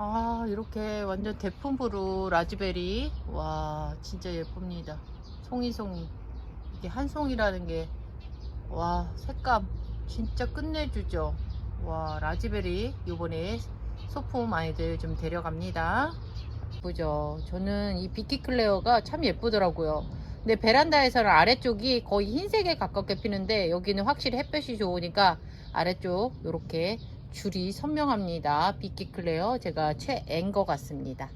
아 이렇게 완전 대품부로 라즈베리. 와 진짜 예쁩니다. 송이송이 이게 한 송이라는 게 와 색감 진짜 끝내주죠. 와 라즈베리 요번에 소품 아이들 좀 데려갑니다. 예쁘죠? 저는 이 비키클레어가 참 예쁘더라고요. 근데 베란다에서는 아래쪽이 거의 흰색에 가깝게 피는데 여기는 확실히 햇볕이 좋으니까 아래쪽 이렇게 줄이 선명합니다. 비키클레어 제가 최애인 것 같습니다.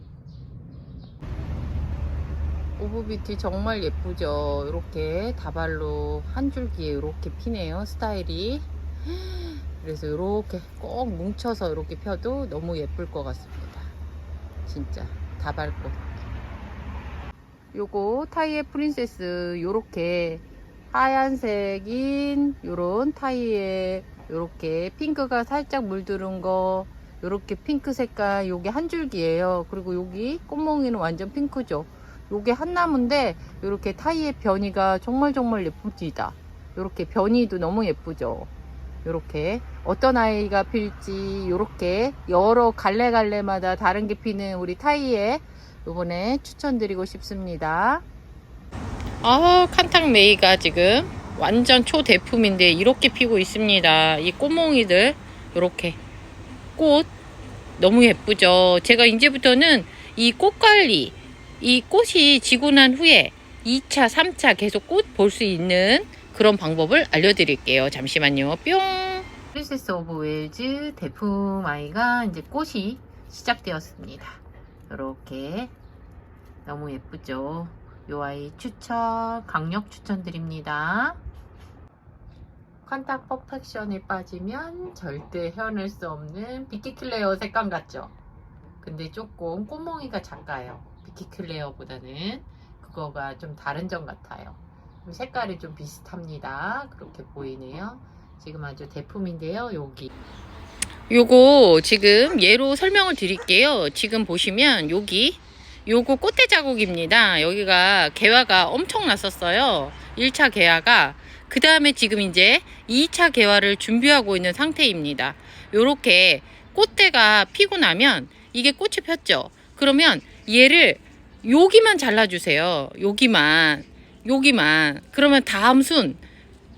오브비티 정말 예쁘죠. 이렇게 다발로 한 줄기에 이렇게 피네요. 스타일이. 그래서 이렇게 꼭 뭉쳐서 이렇게 펴도 너무 예쁠 것 같습니다. 진짜 다발꽃. 요거 타이의 프린세스 요렇게 하얀색인 요런 타이에 요렇게 핑크가 살짝 물들은 거 요렇게 핑크 색깔 요게 한 줄기예요. 그리고 여기 꽃몽이는 완전 핑크죠. 요게 한 나무인데 요렇게 타이의 변이가 정말 정말 예쁩니다. 요렇게 변이도 너무 예쁘죠. 요렇게 어떤 아이가 필지 요렇게 여러 갈래갈래마다 다른 게 피는 우리 타이에 요번에 추천드리고 싶습니다. 아 칸탁 메이가 지금 완전 초대품인데 이렇게 피고 있습니다. 이 꽃몽이들 이렇게 꽃 너무 예쁘죠. 제가 이제부터는 이 꽃관리 이 꽃이 지고 난 후에 2차, 3차 계속 꽃 볼 수 있는 그런 방법을 알려드릴게요. 잠시만요. 뿅. 프린세스 오브 웨일즈 대품 아이가 이제 꽃이 시작되었습니다. 이렇게 너무 예쁘죠. 요 아이 추천, 강력 추천드립니다. 컨탁 퍼펙션에 빠지면 절대 헤어낼 수 없는 비키 클레어 색감 같죠? 근데 조금 꽃몽이가 작아요. 비키 클레어보다는 그거가 좀 다른 점 같아요. 색깔이 좀 비슷합니다. 그렇게 보이네요. 지금 아주 대품인데요. 여기. 요거 지금 예로 설명을 드릴게요. 지금 보시면 여기 요거 꽃대 자국입니다. 여기가 개화가 엄청 났었어요. 1차 개화가. 그 다음에 지금 이제 2차 개화를 준비하고 있는 상태입니다. 요렇게 꽃대가 피고 나면 이게 꽃이 폈죠. 그러면 얘를 여기만 잘라주세요. 여기만. 여기만. 그러면 다음 순,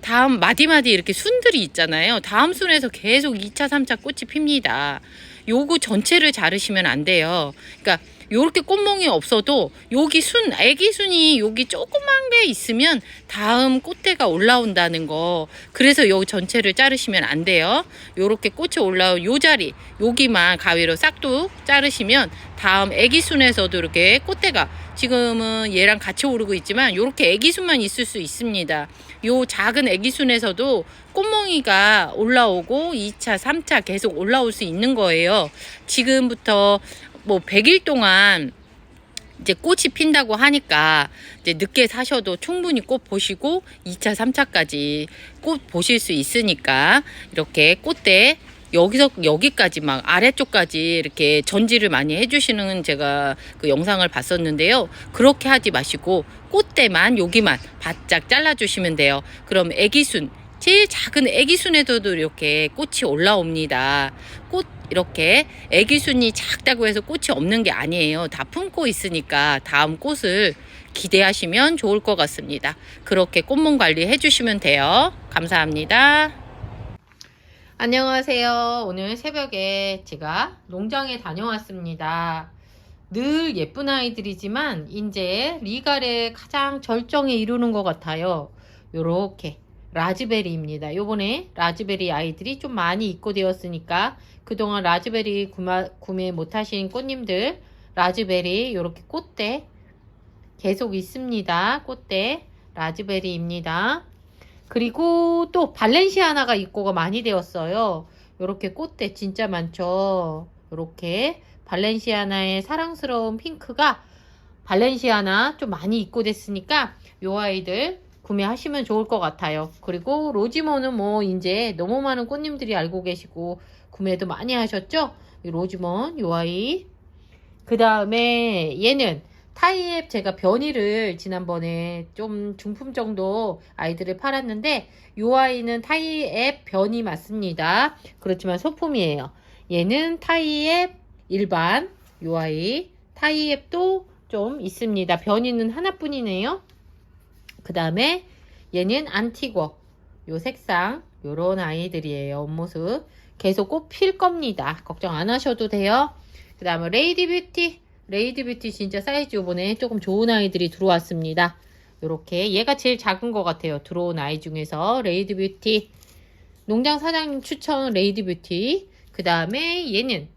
다음 마디마디 이렇게 순들이 있잖아요. 다음 순에서 계속 2차, 3차 꽃이 핍니다. 요거 전체를 자르시면 안 돼요. 그러니까 요렇게 꽃몽이 없어도 여기 순 애기 순이 여기 조그만 게 있으면 다음 꽃대가 올라온다는 거. 그래서 요 전체를 자르시면 안 돼요. 요렇게 꽃이 올라온 요 자리 여기만 가위로 싹둑 자르시면 다음 애기 순에서도 이렇게 꽃대가 지금은 얘랑 같이 오르고 있지만 요렇게 애기 순만 있을 수 있습니다. 요 작은 애기 순에서도 꽃몽이가 올라오고 2차 3차 계속 올라올 수 있는 거예요. 지금부터 뭐 100일 동안 이제 꽃이 핀다고 하니까 이제 늦게 사셔도 충분히 꽃 보시고 2차, 3차까지 꽃 보실 수 있으니까 이렇게 꽃대 여기서 여기까지 막 아래쪽까지 이렇게 전지를 많이 해주시는 제가 그 영상을 봤었는데요. 그렇게 하지 마시고 꽃대만 여기만 바짝 잘라주시면 돼요. 그럼 애기순 제일 작은 애기순에서도 이렇게 꽃이 올라옵니다. 꽃 이렇게 애기순이 작다고 해서 꽃이 없는 게 아니에요. 다 품고 있으니까 다음 꽃을 기대하시면 좋을 것 같습니다. 그렇게 꽃몽 관리 해 주시면 돼요. 감사합니다. 안녕하세요. 오늘 새벽에 제가 농장에 다녀왔습니다. 늘 예쁜 아이들이지만 이제 리갈의 가장 절정에 이르는 것 같아요. 요렇게 라즈베리입니다. 요번에 라즈베리 아이들이 좀 많이 입고되었으니까 그동안 라즈베리 구마, 구매 못하신 꽃님들 라즈베리 이렇게 꽃대 계속 있습니다. 꽃대 라즈베리입니다. 그리고 또 발렌시아나가 입고가 많이 되었어요. 이렇게 꽃대 진짜 많죠. 이렇게 발렌시아나의 사랑스러운 핑크가 발렌시아나 좀 많이 입고 됐으니까 요 아이들 구매하시면 좋을 것 같아요. 그리고 로지모는 뭐 이제 너무 많은 꽃님들이 알고 계시고 구매도 많이 하셨죠? 이 로지몬 요 아이. 그 다음에 얘는 타이앱 제가 변이를 지난번에 좀 중품 정도 아이들을 팔았는데 요 아이는 타이앱 변이 맞습니다. 그렇지만 소품이에요. 얘는 타이앱 일반 요 아이 타이앱도 좀 있습니다. 변이는 하나뿐이네요. 그 다음에 얘는 안티고 요 색상 요런 아이들이에요. 옷모습 계속 꼭필 겁니다. 걱정 안 하셔도 돼요. 그 다음에 레이디 뷰티 레이디 뷰티 진짜 사이즈 요번에 조금 좋은 아이들이 들어왔습니다. 요렇게 얘가 제일 작은 것 같아요. 들어온 아이 중에서 레이디 뷰티 농장 사장님 추천 레이디 뷰티 그 다음에 얘는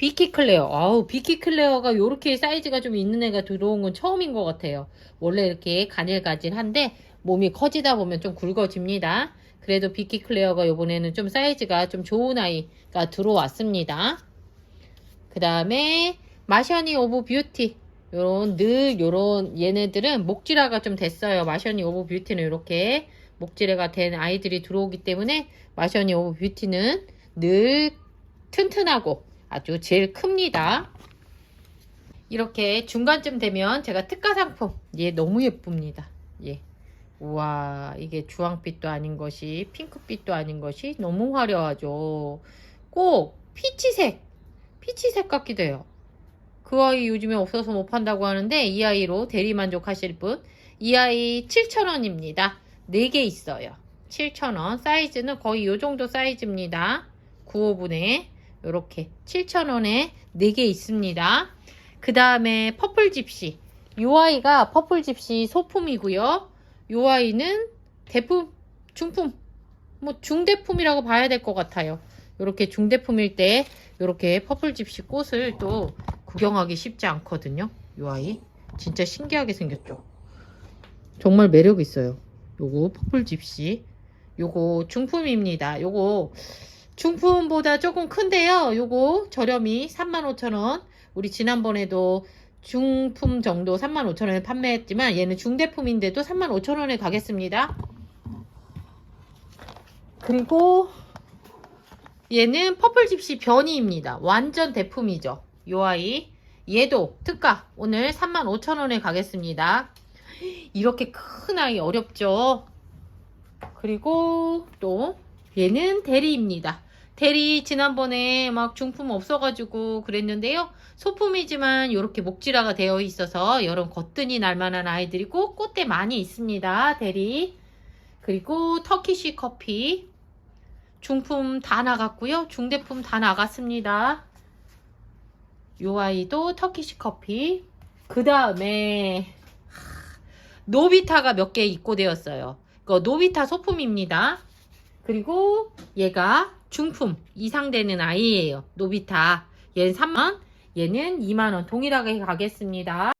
비키 클레어 아우 비키 클레어가 요렇게 사이즈가 좀 있는 애가 들어온 건 처음인 것 같아요. 원래 이렇게 가닐가질한데 몸이 커지다 보면 좀 굵어집니다. 그래도 비키 클레어가 요번에는 좀 사이즈가 좀 좋은 아이가 들어왔습니다. 그 다음에 마셔니 오브 뷰티 요런 늘 요런 얘네들은 목질화가 좀 됐어요. 마셔니 오브 뷰티는 이렇게 목질화가 된 아이들이 들어오기 때문에 마셔니 오브 뷰티는 늘 튼튼하고 아주 제일 큽니다. 이렇게 중간쯤 되면 제가 특가 상품 얘 너무 예쁩니다. 예. 우와 이게 주황빛도 아닌 것이 핑크빛도 아닌 것이 너무 화려하죠. 꼭 피치색 피치색 같기도 해요. 그 아이 요즘에 없어서 못 판다고 하는데 이 아이로 대리 만족하실 분. 이 아이 7,000원입니다. 4개 있어요. 7,000원. 사이즈는 거의 요 정도 사이즈입니다. 9호분에 요렇게 7,000원에 4개 있습니다. 그 다음에 퍼플 집시. 요 아이가 퍼플 집시 소품이고요. 요 아이는 대품, 중품, 뭐 중대품이라고 봐야 될 것 같아요. 요렇게 중대품일 때 요렇게 퍼플 집시 꽃을 또 구경하기 쉽지 않거든요. 요 아이 진짜 신기하게 생겼죠. 정말 매력 있어요. 요거 퍼플 집시. 요거 중품입니다. 요거 중품보다 조금 큰데요. 요거 저렴이 35,000원. 우리 지난번에도 중품 정도 35,000원에 판매했지만 얘는 중대품인데도 35,000원에 가겠습니다. 그리고 얘는 퍼플 집시 변이입니다. 완전 대품이죠. 요 아이. 얘도 특가 오늘 35,000원에 가겠습니다. 이렇게 큰 아이 어렵죠? 그리고 또 얘는 대리입니다. 대리 지난번에 막 중품 없어가지고 그랬는데요. 소품이지만 이렇게 목질화가 되어 있어서 여름 거뜬히 날만한 아이들이고 꽃대 많이 있습니다. 대리. 그리고 터키시 커피. 중품 다 나갔고요. 중대품 다 나갔습니다. 요 아이도 터키시 커피. 그 다음에 노비타가 몇 개 입고 되었어요. 그 노비타 소품입니다. 그리고 얘가 중품 이상 되는 아이예요. 노비타. 얘는 3만, 얘는 2만 원 동일하게 가겠습니다.